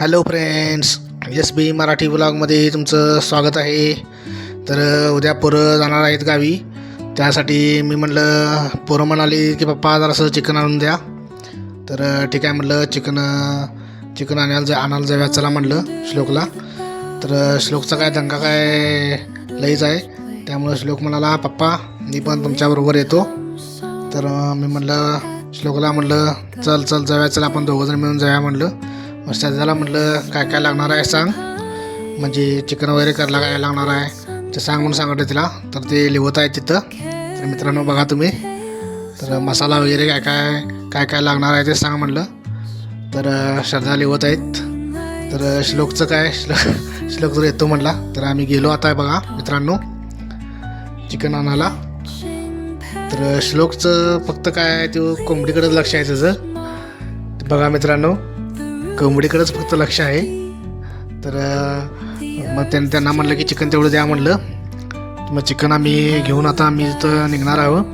Hello friends S B Marathi ब्लॉगमध्ये तुमचं स्वागत आहे. तर उद्या पोरं जाणार आहेत गावी. त्यासाठी मी म्हटलं पोरं म्हणाली की पप्पा जरासं चिकन आणून द्या. तर ठीक आहे म्हटलं चिकन चिकन आणायला जा आणायला जाऊया. चला म्हटलं श्लोकला. तर श्लोकचा काय दंगा काय लईच आहे. त्यामुळं श्लोक म्हणाला पप्पा मी पण तुमच्याबरोबर येतो. तर मी म्हटलं श्लोकला म्हटलं चल चल जाऊया. चल आपण दोघंजण मिळून जाऊया म्हटलं मग त्याला म्हटलं काय काय लागणार आहे सांग. म्हणजे चिकन वगैरे करायला काय लागणार आहे? ते सांग म्हणून सांगत तिला. तर ते लिहत आहे तिथं. तर मित्रांनो बघा तुम्ही. तर मसाला वगैरे काय काय काय काय लागणार आहे ते सांग म्हटलं. तर श्रद्धा लिहत आहेत. तर श्लोकचं काय? श्लोक श्लोक जर येतो म्हटला तर आम्ही गेलो आता बघा मित्रांनो. चिकन आणायला. तर श्लोकचं फक्त काय तो कोंबडीकडेच लक्ष आहे त्याचं. बघा मित्रांनो. कोंबडीकडेच फक्त लक्ष आहे. तर मग त्यां त्यांना म्हणलं की चिकन तेवढं द्या म्हणलं. मग चिकन आम्ही घेऊन आता आम्ही इथं निघणार आहोत.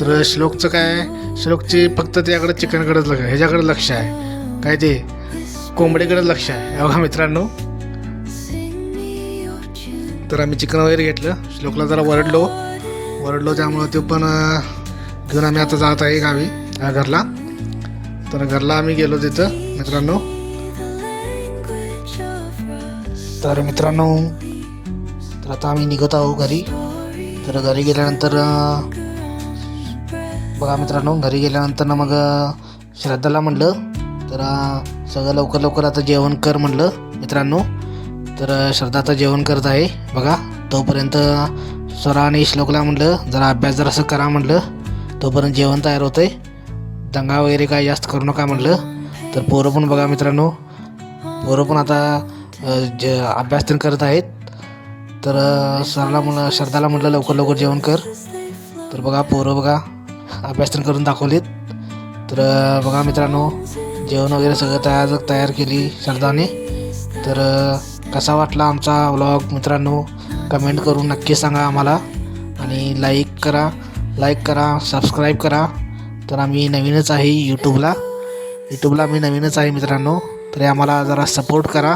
तर श्लोकचं काय श्लोकची फक्त त्याकडं चिकनकडेच लक्ष ह्याच्याकडे लक्ष आहे. काय ते? कोंबडीकडे लक्ष आहे. बघा मित्रांनो. तर आम्ही चिकन वगैरे घेतलं. श्लोकला जरा वरडलो. वरडलो त्यामुळं तो पण घेऊन आम्ही आता जात आहे गावी घरला. तर घरला आम्ही गेलो तिथं मित्रांनो. तर मित्रांनो तर आता आम्ही निघत आहोत घरी. तर घरी गेल्यानंतर बघा मित्रांनो घरी गेल्यानंतर ना मग श्रद्धाला म्हणलं तर सगळं लवकर लवकर आता जेवण कर म्हणलं मित्रांनो. तर श्रद्धा आता जेवण करत आहे बघा. तोपर्यंत स्वरा आणि श्लोकला म्हटलं जरा अभ्यास जरासं करा म्हटलं तोपर्यंत जेवण तयार होतंय. दंगा वगैरे काय जास्त करू नका म्हटलं तर पोरं पण बघा मित्रांनो पोरं पण आता जे अभ्यास तर करत आहेत. तर सरला म्हणलं श्रद्धाला म्हटलं लवकर लवकर जेवण कर. तर बघा पोरं बघा अभ्यास तर करून दाखवलीत. तर बघा मित्रांनो जेवण वगैरे सगळं तयार तयार केली श्रद्धाने तर कसा वाटला आमचा व्लॉग मित्रांनो? कमेंट करून नक्की सांगा आम्हाला. आणि लाईक करा लाईक करा सबस्क्राईब करा. तर आम्ही नवीनच आहे यूट्यूबला यूट्यूबला आम्ही नवीनच आहे मित्रांनो. तरी आम्हाला जरा सपोर्ट करा.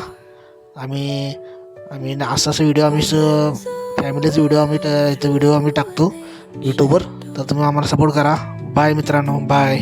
आम्ही आम्ही असं असं व्हिडिओ आम्ही फॅमिलीचा व्हिडिओ आम्ही इथं व्हिडिओ आम्ही टाकतो यूट्यूबवर तर तुम्ही आम्हाला सपोर्ट करा. बाय मित्रांनो. बाय